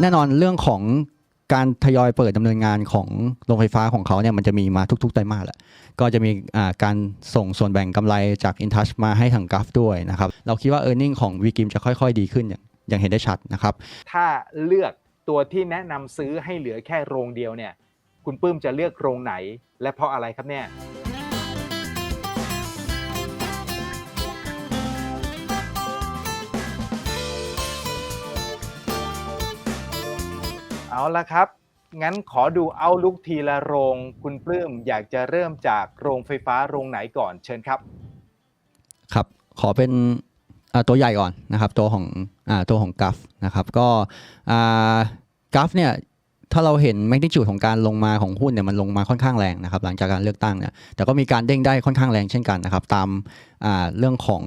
แน่นอนเรื่องของการทยอยเปิดดำเนินงานของโรงไฟฟ้าของเขาเนี่ยมันจะมีมาทุกๆไตรมาสแหละก็จะมีการส่งส่วนแบ่งกำไรจาก InTouch มาให้ทางกัฟด้วยนะครับ เราคิดว่า e a r n i n g ของ v ีกิมจะค่อยๆ ดีขึ้นอย่างอย่างเห็นได้ชัดนะครับ ถ้าเลือกตัวที่แนะนำซื้อให้เหลือแค่โรงเดียวเนี่ย คุณปื้มจะเลือกโรงไหน และเพราะอะไรครับเนี่ย เอาละครับ งั้นขอดูเอาลุกทีละโรง คุณปลื้มอยากจะเริ่มจากโรงไฟฟ้าโรงไหนก่อนเชิญครับ ครับ ขอเป็นอ่าตัวใหญ่ก่อนนะครับตัวของอ่าตัวของกัฟนะครับก็กัฟเนี่ยถ้าเราเห็นแมกนิจูดของการลงมาของหุ้นเนี่ยมันลงมาค่อนข้างแรงนะครับหลังจากการเลือกตั้งเนี่ยแต่ก็มีการเด้งได้ค่อนข้างแรงเช่นกันนะครับตามอ่าเรื่องของ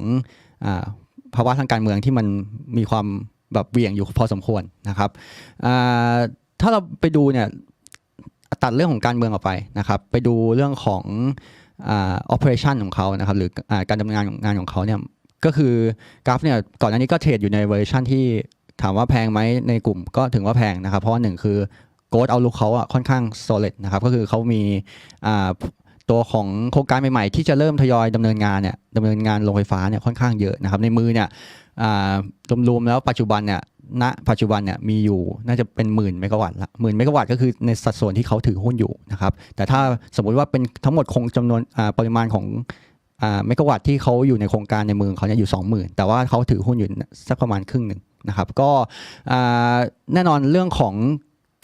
อาภาวะทางการเมืองที่มันมีความแบบเหวี่ยงอยู่พอสมควรนะครับอ่า ถ้าเราไปดูเนี่ยตัดเรื่องของการเมืองออกไปนะครับ ไปดูเรื่องของอ่า operation ของเขานะครับ หรืออการดำเนินงานของงานของเขาเนี่ยก็คือกราฟเนี่ยก่อนหน้านี้ก็เทรดอยู่ในเวอร์ชันที่ถามว่าแพงไหมในกลุ่มก็ถึงว่าแพงนะครับ เพราะว่าหนึ่งคือโกดเอาลุกเขาอะค่อนข้าง solid นะครับ ก็คือเขามีอ่าตัวของโครงการใหม่ๆ ที่จะเริ่มทยอยดำเนินงานเนี่ยดำเนินงานโรงไฟฟ้าเนี่ยค่อนข้างเยอะนะครับ ในมือเนี่ยอ่ารวมๆแล้วปัจจุบันเนี่ย ณปัจจุบันเนี่ยมีอยู่น่าจะเป็นหมื่นเมกะวัตต์ละหมื่นเมกะวัตต์ก็คือในสัดส่วนที่เขาถือหุ้นอยู่นะครับแต่ถ้าสมมุติว่าเป็นทั้งหมดคงจำนวนปริมาณของเมกะวัตต์ที่เขาอยู่ในโครงการในเมืองเขาเนี่ยอยู่ 20,000 แต่ว่าเขาถือหุ้นอยู่สักประมาณครึ่งหนึ่งนะครับก็แน่นอนเรื่องของ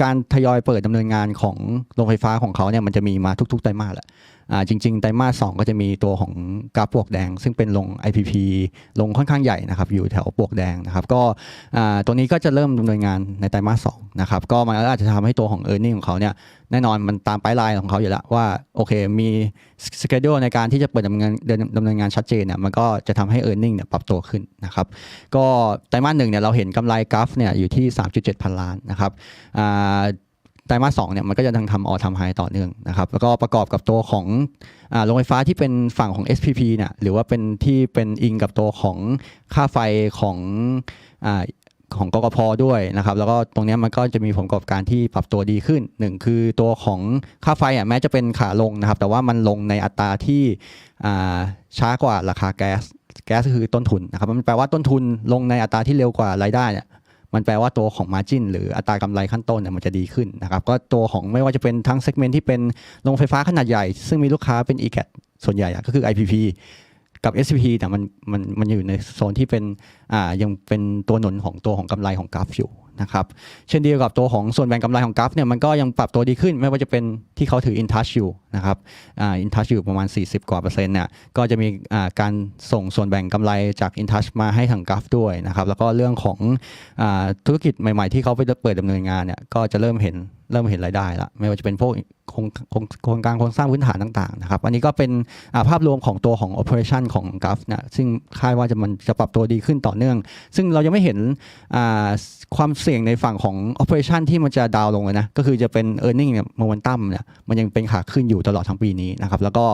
การทยอยเปิดดำเนินงานของโรงไฟฟ้าของเขาเนี่ยมันจะมีมาทุกๆไตรมาสแหละ จริงๆไตรมาสสองก็จะมีตัวของกราฟปวกแดง ซึ่งเป็นลง IPP ลงค่อนข้างใหญ่นะครับอยู่แถวปวกแดงนะครับก็ตัวนี้ก็จะเริ่มดำเนินงานในไตรมาสสองนะครับก็มันอาจจะทำให้ตัวของ e a r n i n g ของเขาเนี่ยแน่นอนมันตามไปไลน์ของเขาอยู่แล้วว่าโอเคมีสเกจ u ในการที่จะเปิดดำเนินเดินดำเนินงานชัดเจนเนี่ยมันก็จะทำให้ e a r n i n g เนี่ยปรับตัวขึ้นนะครับก็ไตรมาสหนึ่งเนี่ยเราเห็นกำไรกราฟเนี่ยอยู่ที่ 3.7 พันล้านนะครับอ่า ไตรมาสสองเนี่ยมันก็จะยังทำออทำไฮต่อเนื่องนะครับแล้วก็ประกอบกับตัวของโรงไฟฟ้าที่เป็นฝั่งของ SPP เนี่ยหรือว่าเป็นที่เป็นอิงกับตัวของค่าไฟของอของกกพด้วยนะครับแล้วก็ตรงนี้มันก็จะมีผลประกอบการที่ปรับตัวดีขึ้นหนึ่งคือตัวของค่าไฟอะแม้จะเป็นขาลงนะครับ แต่ว่ามันลงในอัตราที่ช้ากว่าราคาแก๊สแก๊สคือต้นทุนนะครับมันแปลว่าต้นทุนลงในอัตราที่เร็วกว่ารายได้เนี่ย มันแปลว่าตัวของ Margin หรืออัตรากำไรขั้นต้นเนี่ยมันจะดีขึ้นนะครับก็ตัวของไม่ว่าจะเป็นทั้งเซกเมนต์ที่เป็นโรงไฟฟ้าขนาดใหญ่ ซึ่งมีลูกค้าเป็น e c a t ส่วนใหญ่ก็คือ IPP กับ SCP แต่มันมันมันอยู่ในโซนที่เป็นอ่ายังเป็นตัวหนุนของตัวของกำไรของกราฟอยู่นะครับเช่นเดียวกับตัวของส่วนแบ่งกำไรของกราฟเนี่ยมันก็ยังปรับตัวดีขึ้นไม่ว่าจะเป็นที่เขาถือ InTouch อยู่นะครับอ่า InTouch อยู่ประมาณ 40 กว่าเปอร์เซ็นต์เนี่ยก็จะมีอ่าการส่งส่วนแบ่งกำไรจาก InTouch มาให้ทางกราฟด้วยนะครับแล้วก็เรื่องของอ่าธุรกิจใหม่ๆที่เขาไปเปิดดำเนินงานเนี่ยก็จะเริ่มเห็น เริ่มเห็นรายได้ละไม่ว่าจะเป็นพวกโครงโครงโครงการโครงสร้างพื้นฐานต่างๆนะครับอันนี้ก็เป็นภาพรวมของตัวของ operation ของกราฟเนี่ยซึ่งคาดว่าจะมันจะปรับตัวดีขึ้นต่อเนื่อง ซึ่งเรายังไม่เห็นความเสี่ยงในฝั่งของ operation ที่มันจะดาวลงเลยนะก็คือจะเป็น e a r n i n g เนี่ย momentum เนี่ยมันยังเป็นขาขึ้นอยู่ตลอดทั้งปีนี้นะครับแล้วก็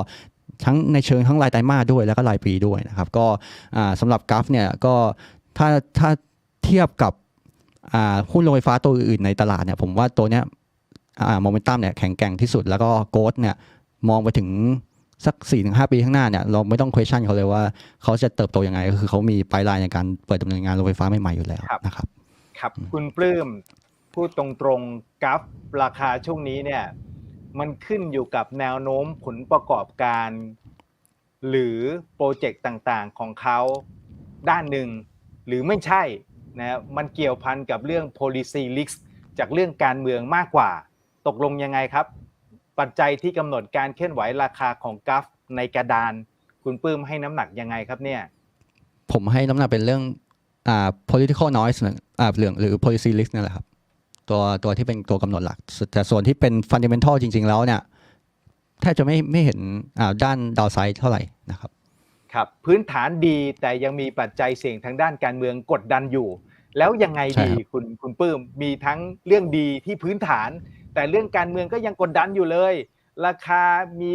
ทั้งในเชิงทั้งรายไตรมาสด้วยแล้วก็รายปีด้วยนะครับก็สำหรับกราฟเนี่ยก็ถ้าถ้าเทียบกับหุ้นโรงไฟฟ้าตัวอื่นในตลาดเนี่ยผมว่าตัวเนี้ย โมเมนตัมเนี่ยแข็งแกร่งที่สุดแล้วก็โกดเนี่ยมองไปถึงสัก4ี่ถึงหปีข้างหน้าเนี่ยเราไม่ต้อง question เขาเลยว่าเขาจะเติบโตยังไงก็คือเขามีไปลายในการเปิดดำเนินงานโรงไฟฟ้าใหม่ๆอยู่แล้วครับนะครับครับ คุณปลื้มพูดตรงๆกราฟราคาช่วงนี้เนี่ยมันขึ้นอยู่กับแนวโน้มผลประกอบการ หรือโปรเจกต์ต่างๆของเขาด้านหนึ่ง หรือไม่ใช่นะมันเกี่ยวพันกับเรื่อง policy risk จากเรื่องการเมืองมากกว่า ตกลงยังไงครับ ปัจจัยที่กำหนดการเคลื่อนไหวราคาของกราฟในกระดาน คุณปลื้มให้น้ำหนักยังไงครับเนี่ย ผมให้น้ำหนักเป็นเรื่องอ่า political noise หนึ่งอ่าเรื่องหรือ policy risk นั่นแหละครับ ตัวตัวที่เป็นตัวกำหนดหลัก แต่ส่วนที่เป็น fundamental จริง ๆ แล้วเนี่ยแทบจะไม่ไม่เห็นอ่าด้านดาวไซด์เท่าไหร่นะครับครับพื้นฐานดีแต่ยังมีปัจจัยเสี่ยงทางด้านการเมืองกดดันอยู่ แล้วยังไงใช่ดีครับคุณคุณปื้มมีทั้งเรื่องดีที่พื้นฐาน แต่เรื่องการเมืองก็ยังกดดันอยู่เลย ราคามี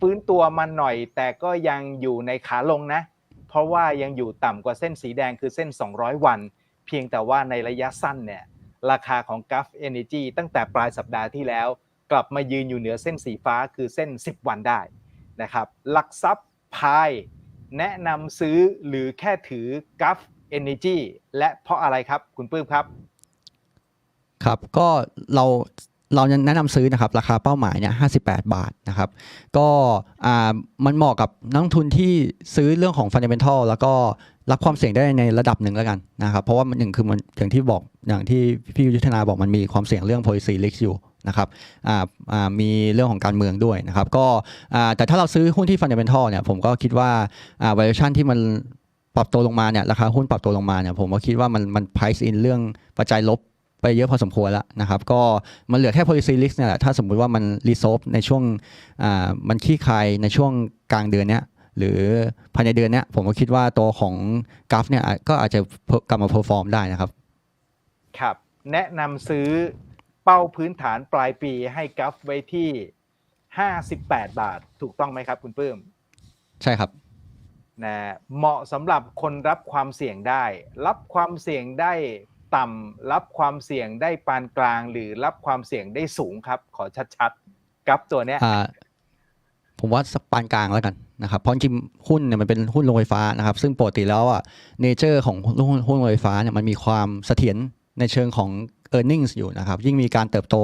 ฟื้นตัวมาหน่อย แต่ก็ยังอยู่ในขาลงนะ เพราะว่ายังอยู่ต่ำกว่าเส้นสีแดงคือเส้น 200 วัน เพียงแต่ว่าในระยะสั้นเนี่ยราคาของ g u f Energy ตั้งแต่ปลายสัปดาห์ที่แล้ว กลับมายืนอยู่เหนือเส้นสีฟ้าคือเส้น 10 วันได้นะครับหลักทรัพย์พายแนะนำซื้อหรือแค่ถือ g u f Energy และเพราะอะไรครับคุณปื้มครับ ครับก็เรา เราแนะนำซื้อนะครับราคาเป้าหมายเนี่ย58บาทนะครับก็อ่ามันเหมาะกับนักทุนที่ซื้อเรื่องของ Fundamental แล้วก็รับความเสี่ยงได้ในระดับหนึ่งแล้วกันนะครับเพราะว่ามันหนึ่งคือมันอย่างที่บอกอย่างที่พี่ยุทธนาบอกมันมีความเสี่ยงเรื่อง policy risk อยู่นะครับอ่ามีเรื่องของการเมืองด้วยนะครับก็อ่าแต่ถ้าเราซื้อหุ้นที่ Fundamental เนี่ยผมก็คิดว่าอ่า valuation ที่มันปรับตัวลงมาเนี่ยราคาหุ้นปรับตัวลงมาเนี่ยผมก็คิดว่ามันมัน price in เรื่องปัจจัยลบ ไปเยอะพอสมควรแล้วนะครับ ก็มันเหลือแค่ policy risk เนี่ยแหละถ้าสมมุติว่ามัน resolve ในช่วงอ่ามันขี้คายในช่วงกลางเดือนเนี้ยหรือภายในเดือนเนี้ยผมก็คิดว่าตัวของกราฟเนี่ยอาจก็อาจจะกลับมา perform ได้นะครับ ครับ แนะนำซื้อเป้าพื้นฐานปลายปีให้กราฟไว้ที่ 58 บาท ถูกต้องไหมครับคุณปื้ม ใช่ครับนะเหมาะสำหรับคนรับความเสี่ยงได้ รับความเสี่ยงได้ ต่ำรับความเสี่ยงได้ปานกลาง หรือรับความเสี่ยงได้สูงครับ ขอชัดๆกราฟตัวเนี้ยผมว่าสปานกลางแล้วกันนะครับเพราะจริงหุ้นเนี่ยมันเป็นหุ้นโรงไฟฟ้านะครับ ซึ่งปกติแล้วอะเนเจอร์ของหุ้นหุ้นโรงไฟฟ้าเนี่ยมันมีความเสถียรในเชิงของ e a r n i n g ็อยู่นะครับ ยิ่งมีการเติบโต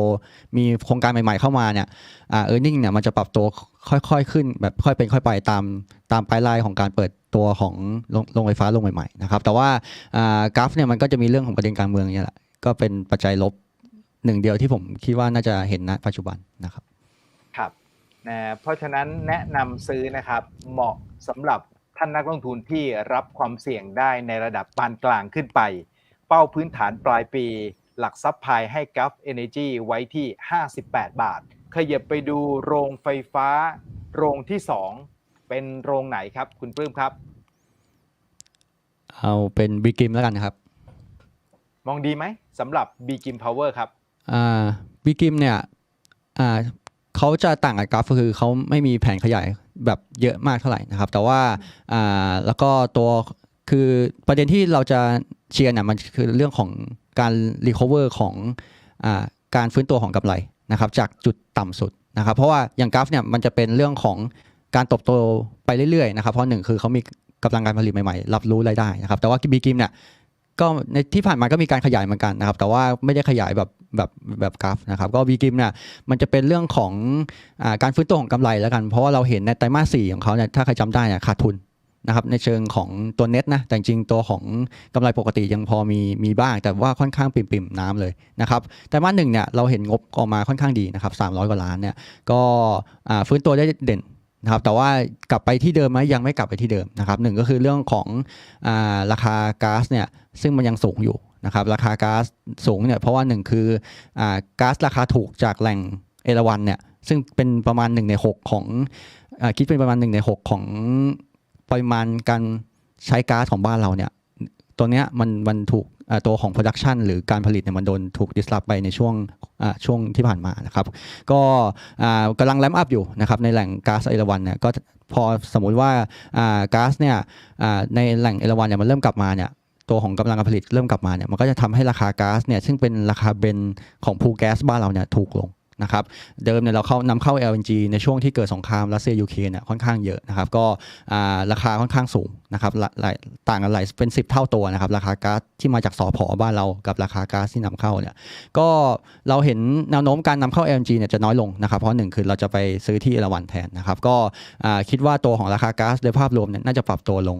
มีโครงการใหม่ๆเข้ามาเนี่ยเอ่า e a r n i n g เนี่ยมันจะปรับตัวค่อยๆขึ้นแบบค่อยเป็นค่อยไปตามตามปลายไลน์ของการเปิด ตัวของโรงไฟฟ้าลงใหม่ๆนะครับแต่ว่ากราฟเนี่ยมันก็จะมีเรื่องของประเด็นการเมืองเนี่ยแหละก็เป็นปัจจัยลบหนึ่งเดียวที่ผมคิดว่าน่าจะเห็นณปัจจุบันนะครับครับนะเพราะฉะนั้นแนะนำซื้อนะครับเหมาะสำหรับท่านนักลงทุนที่รับความเสี่ยงได้ในระดับปานกลางขึ้นไป เป้าพื้นฐานปลายปี หลักซับพายให้กัฟเอเนจีไว้ที่ 58 บาท ขยับไปดูโรงไฟฟ้า โรงที่ 2 เป็นโรงไหนครับ คุณปลื้มครับ เอาเป็นบีกิมแล้วกันนะครับ มองดีไหมสำหรับ b ีกิมพาวเวอร์ครับอ่าบีกิมเนี่ยอ่าเขาจะต่างกับกราฟก็คือเขาไม่มีแผนขยายแบบเยอะมากเท่าไหร่นะครับ แต่ว่าอ่าแล้วก็ตัวคือประเด็นที่เราจะเชียร์เนี่ยมันคือเรื่องของการรีคอเวอร์ของอ่าการฟื้นตัวของกำไรนะครับจากจุดต่ำสุดนะครับ เพราะว่าอย่างกราฟเนี่ยมันจะเป็นเรื่องของ การตบโตไปเรื่อยๆนะครับเพราะหนึ่งคือเขามีกำลังการผลิตใหม่ๆ รับรู้รายได้นะครับแต่ว่าบีกิมเนี่ยก็ในที่ผ่านมาก็มีการขยายเหมือนกันนะครับ แต่ว่าไม่ได้ขยายแบบแบบแบบกราฟนะครับ ก็วีกิมเนี่ยมันจะเป็นเรื่องของอการฟื้นตัวของกำไรแล้วกัน เพราะว่าเราเห็นในไตรมาสสี่ของเขาเนี่ยถ้าใครจำได้เนี่ยขาดทุนนะครับในเชิงของตัวเน็ตนะแต่จริงตัวของกำไรปกติยังพอมีมีบ้าง แต่ว่าค่อนข้างปิ่มๆน้ำเลยนะครับไตรมาสหนึ่งเนี่ยเราเห็นงบออกมาค่อนข้างดีนะครับ300 กว่าล้านเนี่ยก็ฟื้นตัวได้เด่น นะครับแต่ว่ากลับไปที่เดิมไหมยังไม่กลับไปที่เดิมนะครับหนึ่งก็คือเรื่องของอาราคาก๊าซเนี่ยซึ่งมันยังสูงอยู่นะครับราคาก๊าซสูงเนี่ยเพราะว่าหนึ่งคืออก๊าซราคาถูกจากแหล่งเอราวันเนี่ยซึ่งเป็นประมาณ 1 ใน 6 ของอคิดเป็นประมาณ 1 ใน 6 ของปริมาณการใช้ก๊าซของบ้านเราเนี่ยตัวเนี้ยมันมันถูก ตัวของ production หรือการผลิตเนี่ยมันโดนถูกดิสลอฟไปในช่วงช่วงที่ผ่านมานะครับก็กำลังแลมอัพอยู่นะครับในแหล่งก๊าซเอราวันเนี่ยก็พอสมมุติว่าก๊าซเนี่ยในแหล่งเอราวันเนี่ยมันเริ่มกลับมาเนี่ยตัวของกำลังการผลิตเริ่มกลับมาเนี่ยมันก็จะทำให้ราคาก๊าซเนี่ยซึ่งเป็นราคาเบนของภูแก๊สบ้านเราเนี่ยถูกลง นะครับเดิมเนี่ยเราเข้านำเข้า LNG ในช่วงที่เกิดสงครามรัสเซียยูเครนเนี่ยค่อนข้างเยอะนะครับก็ราคาค่อนข้างสูงนะครับหลายต่างกันหลายเป็น 10 เท่าตัวนะครับราคาก๊าซที่มาจากสอพอบ้านเรากับราคาก๊าซที่นำเข้าเนี่ยก็เราเห็นแนวโน้มการนำเข้า LNG เนี่ยจะน้อยลงนะครับเพราะหนึ่งคือเราจะไปซื้อที่เอราวันแทนนะครับก็คิดว่าตัวของราคาก๊าซโดยภาพรวมเนี่ยน่าจะปรับตัวลง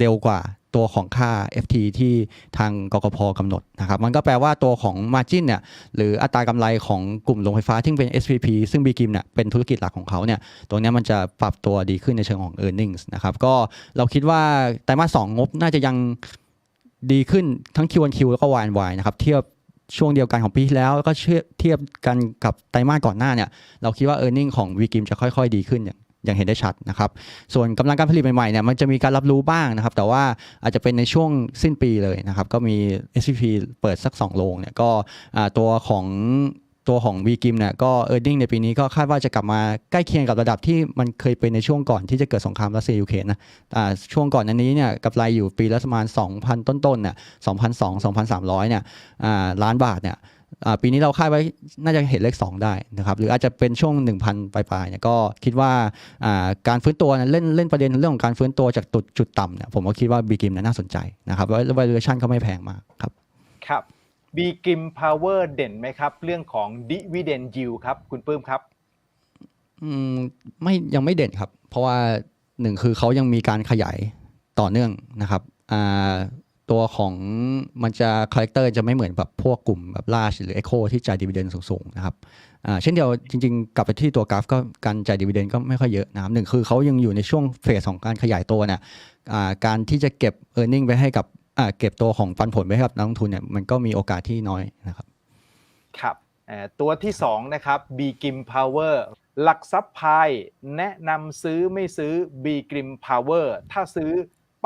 เร็วกว่า ตัวของค่า FT ที่ทางกกพกำหนดนะครับ มันก็แปลว่าตัวของ Margin เนี่ยหรืออัตรากำไรของกลุ่มโรงไฟฟ้าที่เป็น SPP ซึ่ง b ีกิมเนี่ยเป็นธุรกิจหลักของเขาเนี่ยตรงนี้มันจะปรับตัวดีขึ้นในเชิงของ e a r n i n g นะครับก็เราคิดว่าไตรมาสสองงบน่าจะยังดีขึ้นทั้ง Q1Q แล้วก็ Y1Y นะครับเทียบช่วงเดียวกันของปีที่แล้วแล้วก็เทียบเทียบกันกับไตรมาสก่อนหน้าเนี่ยเราคิดว่า e a r n i n g ของวีกิมจะค่อย ๆ ดีขึ้นอย่าง อย่างเห็นได้ชัดนะครับ ส่วนกำลังการผลิตใหม่ๆเนี่ยมันจะมีการรับรู้บ้างนะครับ แต่ว่าอาจจะเป็นในช่วงสิ้นปีเลยนะครับ ก็มี s p เปิดสัก 2 โรงเนี่ยก็ตัวของตัวของ v ีกิมเนี่ยก็ e a r n i n g ในปีนี้ก็คาดว่าจะกลับมาใกล้เคียงกับระดับที่มันเคยเป็นในช่วงก่อนที่จะเกิดสงครามรัสเซียยูเครนนะช่วงก่อนอันนี้เนี่ยกำไรอยู่ปีละประมาณ 2,000 ต้นๆเนี่ย2,200 2,300เนี่ยอ่าล้านบาทเนี่ย ปีนี้เราคาดไว้น่าจะเห็นเลข 2 ได้นะครับหรืออาจจะเป็นช่วง 1,000 ปลายๆเนี่ยก็คิดว่าอ่าการฟื้นตัวนะเล่นเล่นประเด็นเรื่องของการฟื้นตัวจากจุดจุดต่ำเนี่ยผมก็คิดว่า v ีกิมน่าสนใจนะครับแล้ว valuation ก็ไม่แพงมากครับครับบีกิมพาวเวอร์เด่นไหมครับ เรื่องของดิวิเดนยิวครับคุณปื้มครับอืมไม่ยังไม่เด่นครับ เพราะว่าหนึ่งคือเขายังมีการขยายต่อเนื่องนะครับอ่า ตัวของมันจะคาแรคเตอร์จะไม่เหมือนแบบพวกกลุ่มแบบลาชหรือ Echo ที่จ่ายดีเวเดนสูงๆนะครับเช่นเดียวจริงๆ กลับไปที่ตัวกราฟก็การจ่ายดีเวเดนก็ไม่ค่อยเยอะนะครับหนึ่งคือเขายังอยู่ในช่วงเฟสของการขยายตัวเนี่ยการที่จะเก็บ e a r n i n g ไว้ให้กับเก็บตัวของปันผลไว้ให้กับนักลงทุนเนี่ยมันก็มีโอกาสที่น้อยนะครับครับตัวที่2นะครับ b g i m Power หลักซับพายแนะนำซื้อไม่ซื้อ b g i m Power ถ้าซื้อ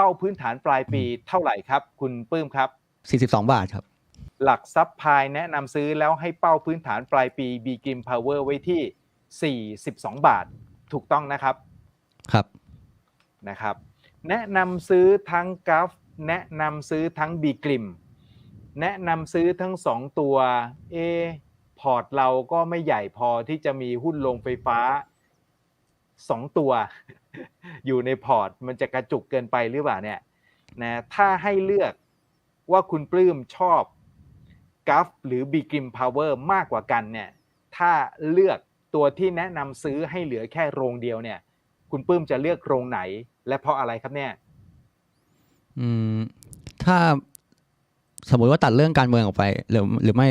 ป้าพื้นฐานปลายปีเท่าไหร่ครับ คุณปื้มครับ 42 บาทครับ หลักซับพายแนะนำซื้อแล้วให้เป้าพื้นฐานปลายปี b g i m Power ไว้ที่ 42 บาท ถูกต้องนะครับ ครับ นะครับ แนะนำซื้อทั้งกราฟแนะนำซื้อทั้งบีกริม แนะนำซื้อทั้งสองตัว เอพอร์ตเราก็ไม่ใหญ่พอที่จะมีหุ้นลงไฟฟ้า สองตัว อยู่ในพอร์ต มันจะกระจุกเกินไปหรือเปล่าเนี่ยนะถ้าให้เลือกว่าคุณปลื้มชอบกราฟหรือบีกริมพาวเวอร์มากกว่ากันเนี่ยถ้าเลือกตัวที่แนะนำซื้อให้เหลือแค่โรงเดียวเนี่ย คุณปลื้มจะเลือกโรงไหน และเพราะอะไรครับเนี่ย อืม ถ้าสมมุติว่าตัดเรื่องการเมืองออกไป หรือหรือไม่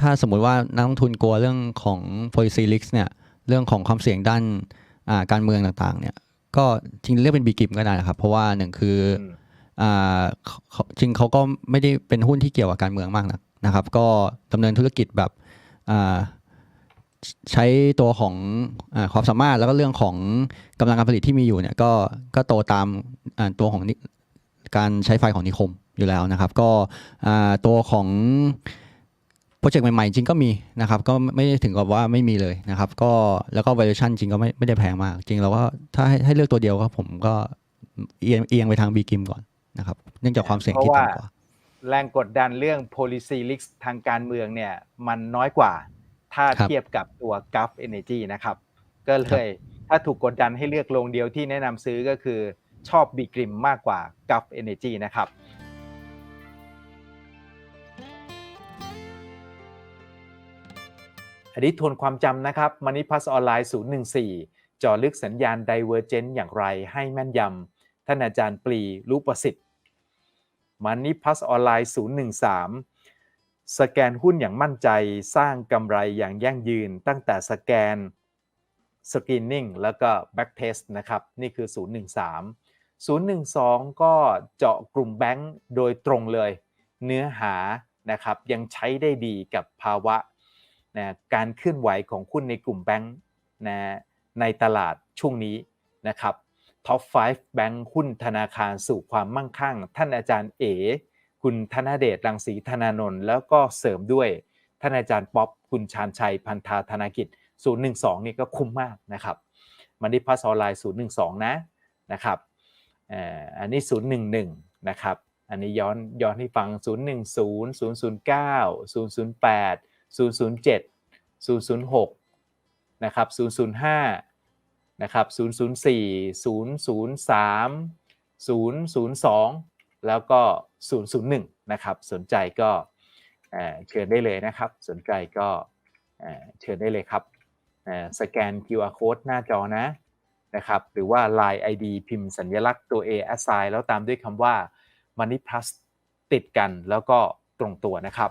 ถ้าสมมุติว่านักลงทุนกลัวเรื่องของ policy risk เนี่ย เรื่องของความเสี่ยงด้าน การเมืองต่างๆ เนี่ยก็จริงเรียกเป็นบีกิมก็ได้นะครับ เพราะว่าหนึ่งคืออมอ่าเขาเขาจริงเขาก็ไม่ได้เป็นหุ้นที่เกี่ยวกับการเมืองมากนักนะครับ ก็ดำเนินธุรกิจแบบอ่าใช้ตัวของอาความสามารถแล้วก็เรื่องของกำลังการผลิตที่มีอยู่เนี่ยก็ก็โตตามอ่าตัวของนิการใช้ไฟของนิคมอยู่แล้วนะครับ ก็อ่าตัวของโปรเจกต์ใหม่ๆ จริงก็มีนะครับก็ไม่ได้ถึงกับว่าไม่มีเลยนะครับ ก็แล้วก็ valuation จริงก็ไม่ไม่ได้แพงมาก จริงเราก็ถ้าให้ให้เลือกตัวเดียวก็ผมก็เอียงเอียงไปทาง B กิมก่อนนะครับ เนื่องจากความเสี่ยงที่ต่ำกว่า แรงกดดันเรื่อง policy risk ทางการเมืองเนี่ยมันน้อยกว่า ถ้าครับเทียบกับตัว Gulf Energy นะครับ ก็เลยถ้าถูกกดดันให้เลือกโรงเดียวที่แนะนำซื้อก็คือชอบบีกริมมากกว่า Gulf Energy นะครับ อันนี้ทวนความจำนะครับ Money Plus ออนไลน์014จอลึกสัญญาณ Divergent อย่างไรให้แม่นยำท่านอาจารย์ปลีรู้ประสิทธิ์ Money Plus ออนไลน์013 สแกนหุ้นอย่างมั่นใจสร้างกำไรอย่างยั่งยืน ตั้งแต่สแกน Screening แล้วก็ Backtest นะครับ นี่คือ 013 012 ก็เจาะกลุ่มแบงก์โดยตรงเลย เนื้อหานะครับยังใช้ได้ดีกับภาวะ นะการเคลื่อนไหวของหุ้นในกลุ่มแบงก์นะในตลาดช่วงนี้นะครับท็อป 5 แบงก์หุ้นธนาคารสู่ความมั่งคั่ง ท่านอาจารย์เอ คุณธนเดชรังสีธนานนท์แล้วก็เสริมด้วย ท่านอาจารย์ป๊อป คุณชาญชัย พันธาธนากิจ 012 นี่ก็คุ้มมากนะครับมันนี่พัสออนไลน์ 012 นะนะครับอันนี้ 011 นะครับ อันนี้ย้อนย้อนให้ฟัง 010 009 008 007 006นะครับ005นะครับ004 003 002 แล้วก็ 001นะครับสนใจก็เชิญได้เลยนะครับ สนใจก็เชิญได้เลยครับเอ่อสแกน QR code หน้าจอนะนะครับหรือว่า Line ID พิมพ์สัญลักษณ์ตัว A assign แล้วตามด้วยคำว่า Money Plus ติดกันแล้วก็ตรงตัวนะครับ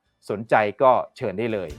สนใจก็เชิญได้เลย